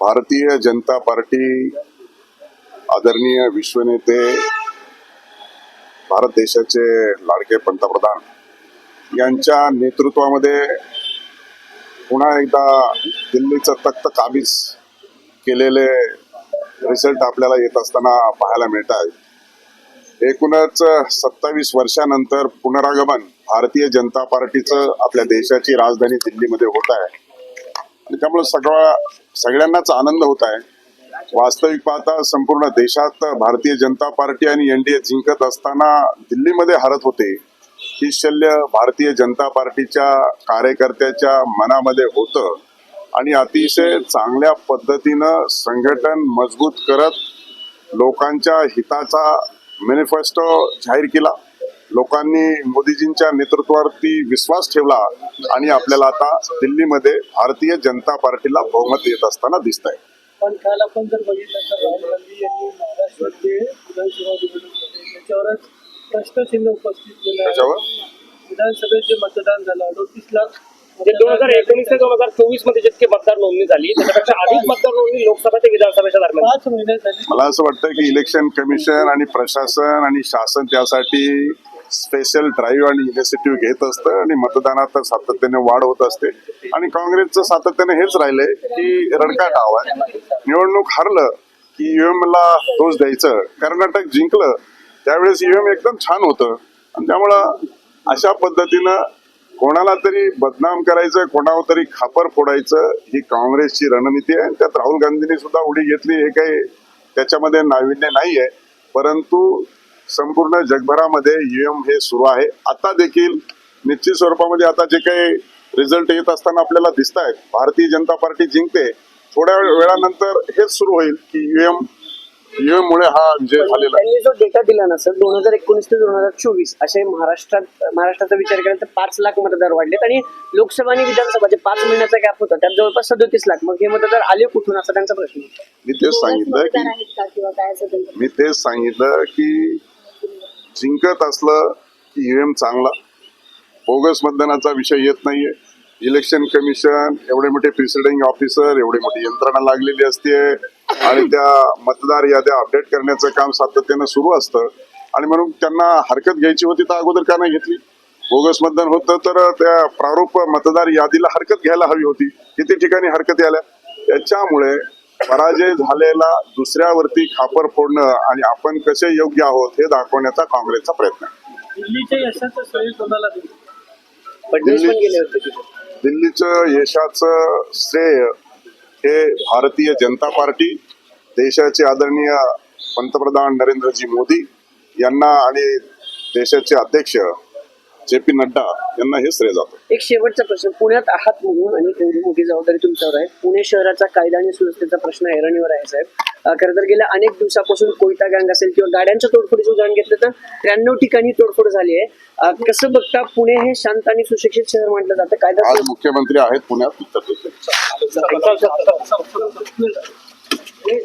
Bharatiya Janata party आदरणीय विश्वनेते भारत देशाचे लाडके पंतप्रधान यांच्या नेतृत्वामध्ये पुन्हा एकदा दिल्लीचं तख्त काबीज केलेले रिझल्ट आपल्याला येत असताना पाहायला मिळत आहेत. एकूणच सत्तावीस वर्षानंतर पुनरागमन भारतीय जनता पार्टीचं आपल्या देशाची राजधानी दिल्लीमध्ये होत आहे. आणि त्यामुळे सगळा सगळ्यांनाच आनंद होत आहे. वास्तविक पाहता संपूर्ण देशात भारतीय जनता पार्टी आणि एनडीए जिंकत असताना दिल्लीमध्ये हरत होते. ही शल्य भारतीय जनता पार्टीच्या कार्यकर्त्याच्या मनामध्ये होतं आणि अतिशय चांगल्या पद्धतीनं संघटन मजबूत करत लोकांच्या हिताचा मॅनिफेस्टो जाहीर केला. लोकांनी मोदीजींच्या नेतृत्वावरती विश्वास ठेवला आणि आपल्याला आता दिल्लीमध्ये भारतीय जनता पार्टीला बहुमत येत असताना दिसत आहे पण काल आपण जर बघितलं तर राहुल गांधी यांनी महाराष्ट्रात जे विधानसभा निवडणूक होते त्याच्यावरच प्रश्नचिन्ह उपस्थित केलं आहे. त्याच्यावर? विधानसभेत जे मतदान झालं अडोतीस लाख म्हणजे दोन हजार एकोणीस ते दोन हजार चोवीसमध्ये जितके मतदार नोंदणी झाली त्याच्यापेक्षा अधिक मतदार नोंदणी लोकसभा ते विधानसभेच्या दरम्यान पाच झाले. मला असं वाटतं की इलेक्शन कमिशन आणि प्रशासन आणि शासन त्यासाठी स्पेशल ड्राईव्ह आणि इनिशिएटिव्ह घेत असतं आणि मतदानात सातत्याने वाढ होत असते. आणि काँग्रेसचं सातत्याने हेच राहिलंय की रडका डाव आहे. निवडणूक हरलं की ईव्हीएम ला दोष द्यायचं. कर्नाटक जिंकलं त्यावेळेस ईव्हीएम एकदम छान होतं. आणि त्यामुळं अशा पद्धतीनं कोणाला तरी बदनाम करायचं कोणावर तरी खापर फोडायचं ही काँग्रेसची रणनीती आहे. आणि त्यात राहुल गांधींनी सुद्धा उडी घेतली. हे काही त्याच्यामध्ये नाविन्य नाही आहे परंतु संपूर्ण जगभरामध्ये ईव्हीएम हे सुरू आहे. आता देखील निश्चित स्वरूपामध्ये आता जे काही रिझल्ट येत असताना आपल्याला दिसत आहेत भारतीय जनता पार्टी जिंकते. थोड्या वेळानंतर हेच सुरू होईल की ईव्हीएम ईव्हीएम मुळे हा विजय झालेला आहे. त्यांनी जो डेटा दिला ना सर दोन हजार एकोणीस ते दोन हजार चोवीस असे महाराष्ट्रात महाराष्ट्राचा विचार केला तर पाच लाख मतदार वाढलेत आणि लोकसभा आणि विधानसभा जे पाच महिन्याचा गॅप होता त्यात जवळपास सदोतीस लाख. मग हे मतदार आले कुठून असा त्यांचा प्रश्न. मी तेच सांगितलं मी तेच सांगितलं की जिंकत असलं की ईव्हीएम चांगला. बोगस मतदानाचा विषय येत नाहीये. इलेक्शन कमिशन एवढे मोठे प्रिसिडिंग ऑफिसर एवढी मोठी यंत्रणा लागलेली असते. आणि त्या मतदार याद्या अपडेट करण्याचं काम सातत्यानं सुरू असतं. आणि म्हणून त्यांना हरकत घ्यायची होती तर अगोदर का नाही घेतली? बोगस मतदान होतं तर त्या प्रारूप मतदार यादीला हरकत घ्यायला हवी होती. किती ठिकाणी हरकत आल्या? त्याच्यामुळे पराजय झालेला दुसऱ्यावरती खापर फोडणं आणि आपण कसे योग्य आहोत हे दाखवण्याचा काँग्रेसचा प्रयत्न दिल्लीचं यशाचं श्रेय हे भारतीय जनता पार्टी देशाचे आदरणीय पंतप्रधान नरेंद्रजी मोदी यांना आणि देशाचे अध्यक्ष जे पी नड्डा यांना हे श्रेय जातं एक शेवटचा प्रश्न पुण्यात आहात म्हणून आणि एवढी मोठी जबाबदारी तुमच्यावर आहे पुणे शहराचा कायदा आणि सुरक्षेचा प्रश्न ऐरणीवर आहे साहेब खरं तर गेल्या अनेक दिवसापासून कोयता गँग असेल किंवा गाड्यांच्या तोडफोडीचं उदाहरण घेतलं तर त्र्याण्णव ठिकाणी तोडफोड झाली आहे कसं बघता पुणे हे शांत आणि सुशिक्षित शहर म्हटलं जातं कायदा आज मुख्यमंत्री आहेत पुण्यात उत्तर प्रदेश हे